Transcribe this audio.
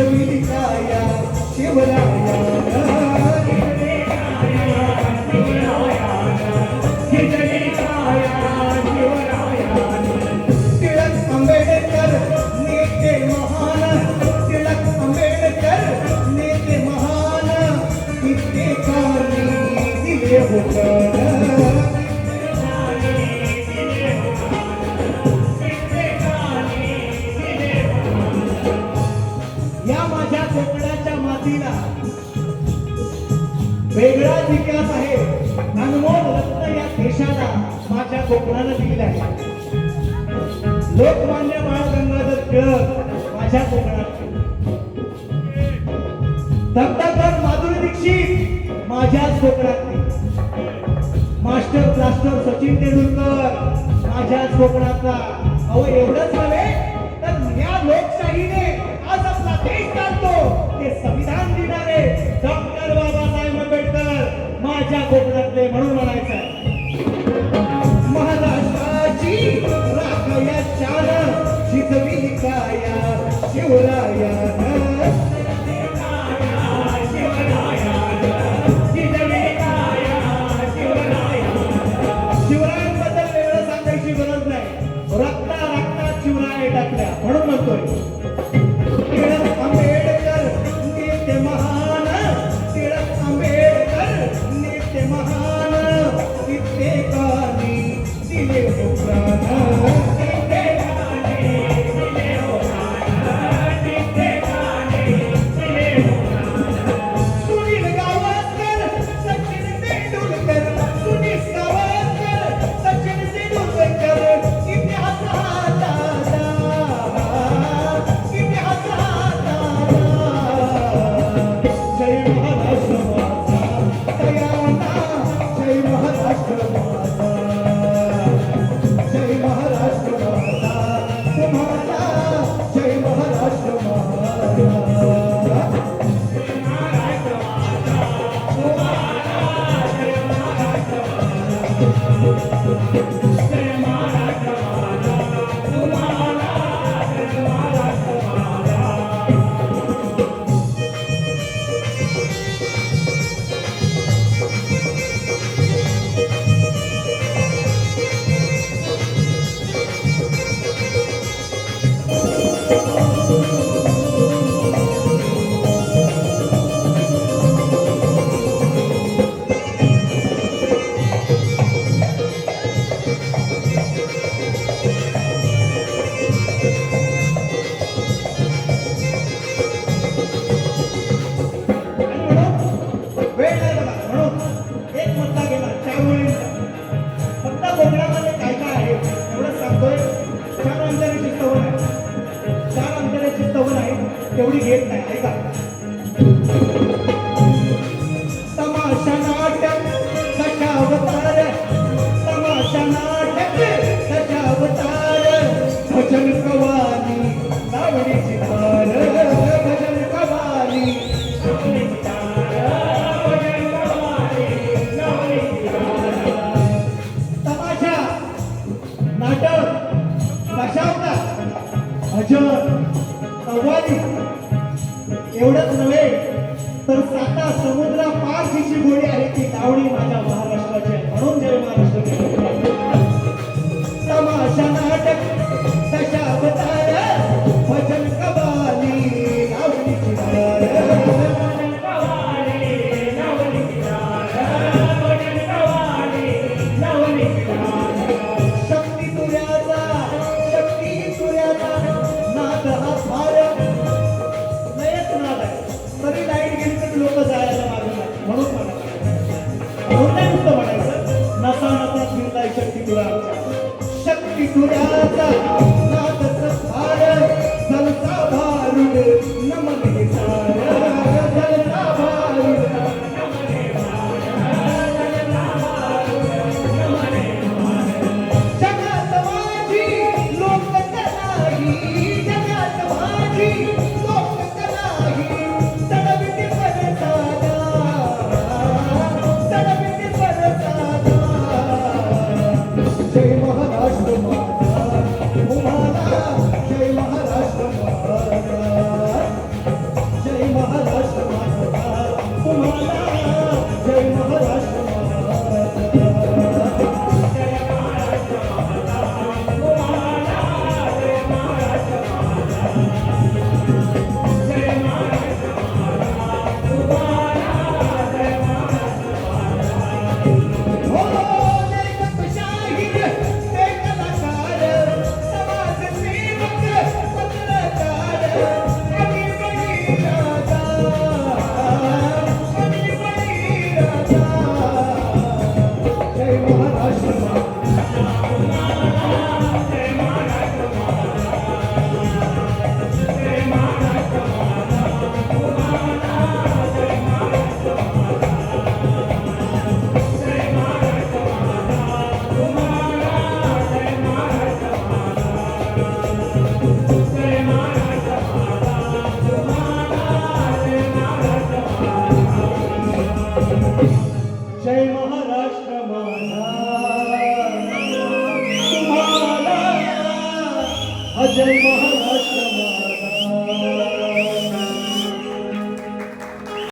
शिकविली काया इतिहास आहे. अनमोल रत्न या देशाला माझ्या कोकणानं दिलेला आहे. लोकमान्य बाळ गंगाधर टिळक माझ्या कोकणात दत्तात्रय माधुरी दीक्षित माझ्याच कोकणात मास्टर ब्लास्टर सचिन तेंडुलकर माझ्याच कोकणातला अहो एवढंच नव्हे तर या लोकशाहीने आज आपला देश चालतो ते संविधान देणारे माझ्या कोकणातले म्हणून म्हणायचं आहे. महाराष्ट्राची राखया चार शिकविली काया शिवराया